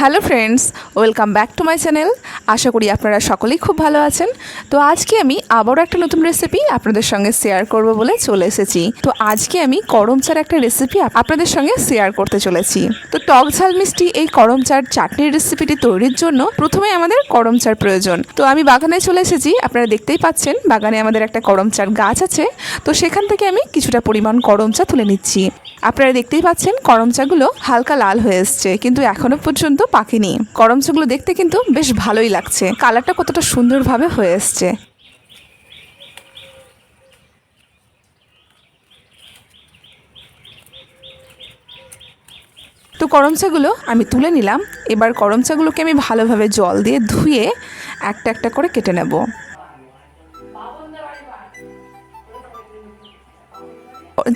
Hello friends, welcome back to my channel. আশা করি আপনারা সকলেই খুব ভালো আছেন। তো আজকে আমি আবারও একটা নতুন রেসিপি আপনাদের সঙ্গে শেয়ার করব বলে চলে এসেছি। তো আজকে আমি করম চার একটা রেসিপি আপনাদের সঙ্গে শেয়ার করতে চলেছি। তো টক ঝাল মিষ্টি এই করম চার চাটনির রেসিপিটি তৈরির জন্য প্রথমে আমাদের করম চার প্রয়োজন। তো আমি বাগানে চলে এসেছি, আপনারা দেখতেই পাচ্ছেন, বাগানে আমাদের একটা করম চার গাছ আছে। তো সেখান থেকে আমি কিছুটা পরিমাণ করম চা তুলে নিচ্ছি। আপনারা দেখতেই পাচ্ছেন করম চাগুলো হালকা লাল হয়ে এসছে, কিন্তু এখনও পর্যন্ত পাকেনি। করম চাগুলো দেখতে কিন্তু বেশ ভালোই লাগছে। কালারটা কতটা সুন্দরভাবে হয়ে এসছে। তো করম চাগুলো আমি তুলে নিলাম। এবার করম চাগুলোকে আমি ভালোভাবে জল দিয়ে ধুয়ে একটা একটা করে কেটে নেব।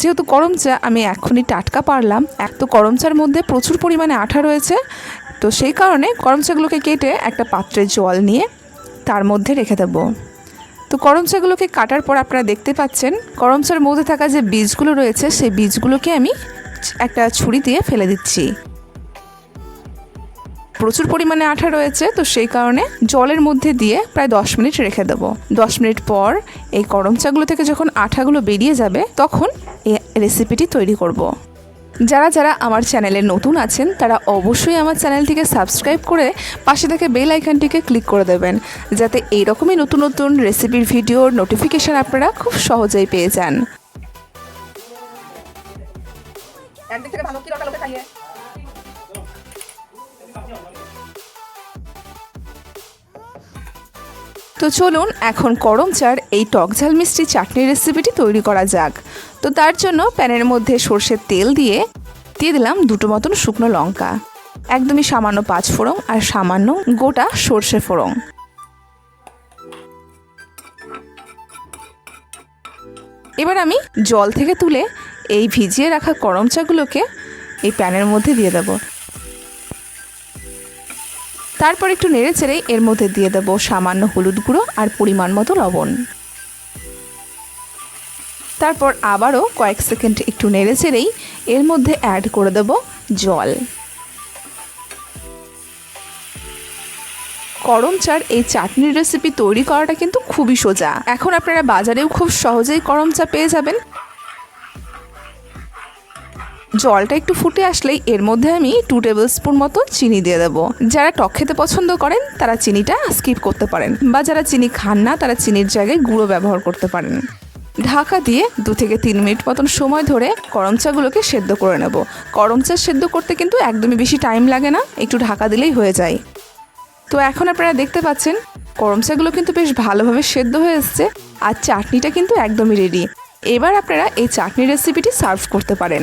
যেহেতু করম চা, আমি এখনই টাটকা পারলাম। এক তো করম চার মধ্যে প্রচুর পরিমাণে আঠা রয়েছে। তো সেই কারণে করম চাগুলোকে কেটে একটা পাত্রে জল নিয়ে তার মধ্যে রেখে দেবো। তো করম চাগুলোকে কাটার পর আপনারা দেখতে পাচ্ছেন করম চার মধ্যে থাকা যে বীজগুলো রয়েছে, সেই বীজগুলোকে আমি একটা ছুরি দিয়ে ফেলে দিচ্ছি। প্রচুর পরিমাণে আঠা রয়েছে, তো সেই কারণে জলের মধ্যে দিয়ে প্রায় দশ মিনিট রেখে দেবো। দশ মিনিট পর এই করম চাগুলো থেকে যখন আঠাগুলো বেরিয়ে যাবে, তখন এই রেসিপিটি তৈরি করব। যারা যারা আমার চ্যানেলে নতুন আছেন, তারা অবশ্যই আমার চ্যানেলটিকে সাবস্ক্রাইব করে পাশে থেকে বেল আইকনটিকে ক্লিক করে দেবেন, যাতে এই রকমই নতুন নতুন রেসিপির ভিডিওর নোটিফিকেশান আপনারা খুব সহজেই পেয়ে যান একদিক থেকে ভালো কি খাইয়ে তো চলুন এখন করম চার, এই টক ঝাল মিষ্টি চাটনি রেসিপিটি তৈরি করা যাক। তো তার জন্য প্যানের মধ্যে সর্ষের তেল দিয়ে দিয়ে দিলাম দুটো মতন শুকনো লঙ্কা। একদমই সামান্য পাঁচ ফোড়ং আর সামান্য গোটা সর্ষে ফোড়ং এবার আমি জল থেকে তুলে এই ভিজিয়ে রাখা করম চাগুলোকে এই প্যানের মধ্যে দিয়ে দেবো। তারপর একটু নেড়ে চেড়ে এর মধ্যে দিয়ে দেবো সামান্য হলুদ গুঁড়ো আর পরিমাণ মতো লবণ। তারপর আবারও কয়েক সেকেন্ড একটু নেড়ে চেড়েই এর মধ্যে অ্যাড করে দেবো জল। করম চার এই চাটনির রেসিপি তৈরি করাটা কিন্তু খুবই সোজা। এখন আপনারা বাজারেও খুব সহজেই করম চা পেয়ে যাবেন। জলটা একটু ফুটে আসলেই এর মধ্যে আমি টু টেবিল স্পুন মতো চিনি দিয়ে দেবো। যারা টক খেতে পছন্দ করেন, তারা চিনিটা স্কিপ করতে পারেন। বা যারা চিনি খান না, তারা চিনির জায়গায় গুঁড়ো ব্যবহার করতে পারেন। ঢাকা দিয়ে দু থেকে তিন মিনিট মতন সময় ধরে করম চাগুলোকে সেদ্ধ করে নেব। করম চা সেদ্ধ করতে কিন্তু একদমই বেশি টাইম লাগে না, একটু ঢাকা দিলেই হয়ে যায়। তো এখন আপনারা দেখতে পাচ্ছেন করম চাগুলো কিন্তু বেশ ভালোভাবে সেদ্ধ হয়ে এসছে আর চাটনিটা কিন্তু একদমই রেডি এবার আপনারা এই চাটনি রেসিপিটি সার্ভ করতে পারেন।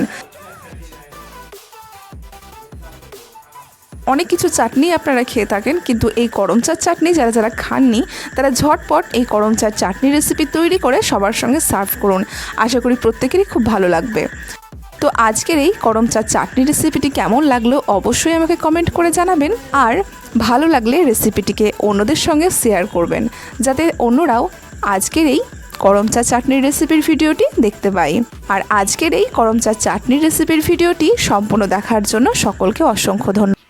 অনেক কিছু চাটনি আপনারা খেয়ে থাকেন, কিন্তু এই করম চার চাটনি যারা যারা খাননি, তারা ঝটপট এই করম চার চাটনি রেসিপি তৈরি করে সবার সঙ্গে সার্ভ করুন। আশা করি প্রত্যেকেরই খুব ভালো লাগবে। তো আজকের এই করম চার চাটনি রেসিপিটি কেমন লাগল অবশ্যই আমাকে কমেন্ট করে জানাবেন। আর ভালো লাগলে রেসিপিটিকে অন্যদের সঙ্গে শেয়ার করবেন, যাতে অন্যরাও আজকের এই করম চা চাটনির রেসিপির ভিডিওটি দেখতে পাই আর আজকের এই করম চা চাটনির রেসিপির ভিডিওটি সম্পূর্ণ দেখার জন্য সকলকে অসংখ্য ধন্যবাদ।